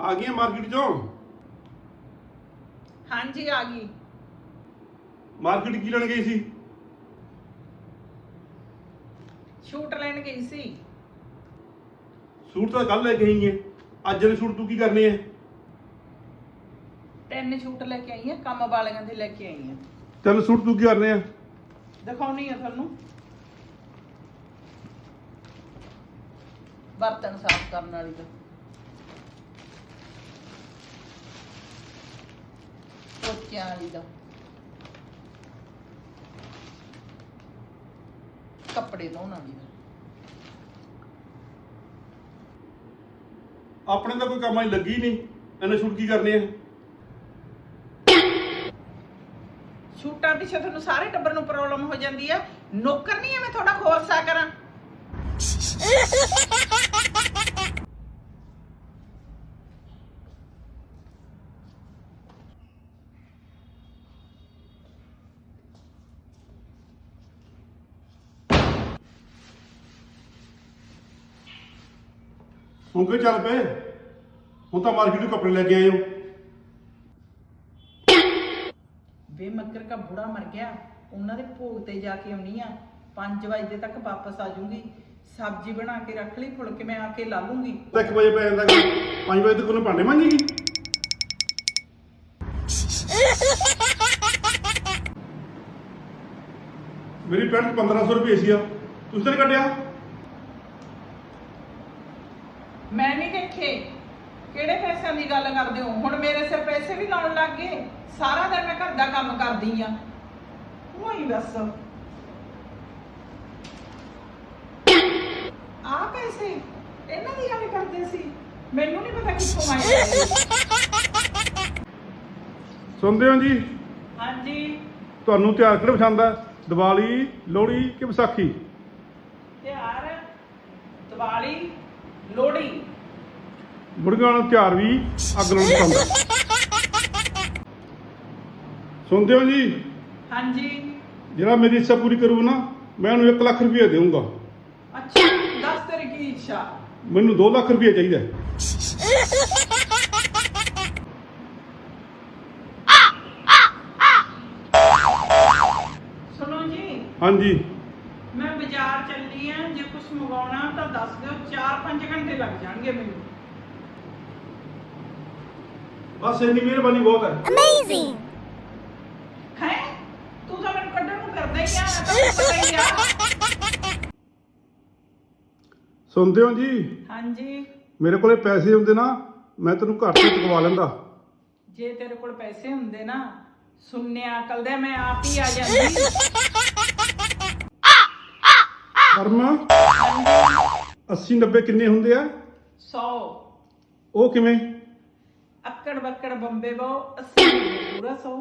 ਆ ਗਈਆਂ ਮਾਰਕੀਟ ਚੋਂ? ਹਾਂਜੀ ਆ ਗਈ। ਮਾਰਕੀਟ ਕੀ ਲੈਣ ਗਈ ਸੀ? ਸ਼ੂਟ ਲੈਣ ਗਈ ਸੀ। ਸੂਟ ਤਾਂ ਕੱਲ ਲੈ ਕੇ ਆਈ ਹੈ। ਅੱਜ ਦੇ ਸੂਟ ਤੂੰ ਕੀ ਕਰਨੇ ਆ ਤਿੰਨ ਸ਼ੂਟ ਲੈ ਕੇ ਆਈ ਆ ਕੰਮ ਵਾਲੀਆਂ ਦੇ ਲੈ ਕੇ ਆਈ ਆ ਚੱਲ ਸੂਟ ਤੂੰ ਕੀ ਕਰਨੇ ਆ ਦਿਖਾਉਣੀ ਆ ਤੁਹਾਨੂੰ। ਬਰਤਨ ਸਾਫ਼ ਕਰਨ ਵਾਲੀ ਦਾ ਪੋਚਿਆਂ ਵਾਲੀ ਦਾ ਕੱਪੜੇ ਧੋਣ ਵਾਲੀ ਦਾ ਆਪਣੇ ਤਾਂ ਕੋਈ ਕੰਮ ਆਈ ਲੱਗੀ ਨਹੀਂ। ਇਹਨੇ ਸੂਟ ਕੀ ਕਰਨੇ ਆ? ਸ਼ੂਟਾਂ ਪਿੱਛੇ ਤੁਹਾਨੂੰ ਸਾਰੇ ਟੱਬਰ ਨੂੰ ਪ੍ਰੋਬਲਮ ਹੋ ਜਾਂਦੀ ਆ। ਨੌਕਰ ਨਹੀਂ ਐ ਮੈਂ ਤੁਹਾਡਾ ਖੋਰਸਾ ਕਰਾਂ। ਹੁਣ ਕਿਉਂ ਚੱਲ ਪਏ? ਹੁਣ ਤਾਂ ਮਾਰਕੀਟ ਤੋਂ ਕੱਪੜੇ ਲੈ ਕੇ ਆਏ ਹੋ ਵੇ ਮੱਕਰ ਕਾ ਬੁੜਾ ਮਰ ਗਿਆ। ਉਹਨਾਂ ਦੇ ਭੋਗ ਤੇ ਜਾ ਕੇ ਆਉਣੀ ਆ। 5 ਵਜੇ ਤੱਕ ਵਾਪਸ ਆ ਜਾਊਂਗੀ। ਸਬਜ਼ੀ ਬਣਾ ਕੇ ਰੱਖ ਲਈ ਫੁਲਕੇ ਮੈਂ ਆ ਕੇ ਲਾ ਲੂੰਗੀ। ਤਾਂ 1 ਵਜੇ ਪੈ ਜਾਂਦਾ 5 ਵਜੇ ਤੱਕ ਉਹਨੇ ਭਾਂਡੇ ਮੰਗੇਗੀ ਮੇਰੀ ਪੈਂਟ 1500 ਰੁਪਏ ਸੀ ਆ। ਤੁਸੀਂ ਤਾਂ ਨੀ ਕੱਢਿਆ? ਮੈਂ ਨਹੀਂ ਦੇਖੇ। ਕਿਹੜੇ ਪੈਸਿਆਂ ਦੀ ਗੱਲ ਕਰਦੇ ਹੋ? ਹੁਣ ਮੇਰੇ ਸਿਰ ਪੈਸੇ ਵੀ ਲਾਉਣ ਲੱਗ ਗਏ। ਸਾਰਾ ਦਿਨ ਮੈਂ ਘਰ ਦਾ ਕੰਮ ਕਰਦੀ ਆ। ਉਹੀ ਬਸ ਆ ਪੈਸੇ? ਇਹਨਾਂ ਦੀ ਗੱਲ ਕਰਦੇ ਸੀ। ਮੈਨੂੰ ਨਹੀਂ ਪਤਾ ਕਿੱਥੋਂ ਆਏ। ਸੁਣਦੇ ਹੋ ਜੀ? ਹਾਂਜੀ। ਤੁਹਾਨੂੰ ਤਿਉਹਾਰ ਕਿਹੜਾ ਪਸੰਦ ਆ? ਦੀਵਾਲੀ ਲੋਹੜੀ ਕਿ ਵਿਸਾਖੀ? ਤਿਉਹਾਰ ਦੀਵਾਲੀ ਲੋਹੜੀ। ਬੁੜੀਆਂ ਦਾ ਤਿਉਹਾਰ ਵੀ ਅੱਗ ਲਾਉਣ ਪਸੰਦ ਆ। ਸੁਣਦੇ ਹੋ ਜੀ? ਹਾਂਜੀ। ਜਿਹੜਾ ਮੇਰੀ ਇੱਛਾ ਪੂਰੀ ਕਰੂ ਨਾ ਮੈਂ ਉਹਨੂੰ 1 ਲੱਖ ਰੁਪਏ ਦੇਵਾਂਗਾ ਕੀ ਇੱਛਾ? ਮੈਨੂੰ 2 ਲੱਖ ਰੁਪਏ ਚਾਹੀਦਾ ਹੈ। ਸੁਣੋ ਜੀ ਹਾਂਜੀ। ਮੈਂ ਬਾਜ਼ਾਰ ਚੱਲੀ ਆ ਜੇ ਕੁਝ ਮੰਗਵਾਉਣਾ ਤਾਂ ਦੱਸ ਦਿਓ 4-5 ਘੰਟੇ ਲੱਗ ਜਾਣਗੇ ਮੈਨੂੰ। ਬਸ ਇੰਨੀ ਮਿਹਰਬਾਨੀ ਬਹੁਤ ਹੈ। ਹੈ? ਤੂੰ ਤਾਂ ਮੈਨੂੰ ਕੱਢਣ ਨੂੰ ਕਰਦਾ ਹੀ ਆ ਮੈਂ ਤਾਂ ਤੈਨੂੰ ਪਤਾ ਹੀ ਆ। ਸੁਣਦੇ ਹੋ ਜੀ? ਹਾਂਜੀ। ਮੇਰੇ ਕੋਲੇ ਪੈਸੇ ਹੁੰਦੇ ਨਾ ਮੈਂ ਤੈਨੂੰ ਘਰ ਤੋਂ ਚੁਕਵਾ ਲੈਂਦਾ। ਜੇ ਤੇਰੇ ਕੋਲ ਪੈਸੇ ਹੁੰਦੇ ਨਾ ਸੁਣਨਿਆ ਅਕਲ ਦੇ ਮੈਂ ਆਪ ਹੀ ਆ ਜਾਂਦੀ। ਕਰਮ 80 90 ਕਿੰਨੇ ਹੁੰਦੇ ਆ? 100 ਉਹ ਕਿਵੇਂ? ਅੱਕੜ ਬੱਕੜ ਬੰਬੇ ਬੋ 80 ਪੂਰਾ 100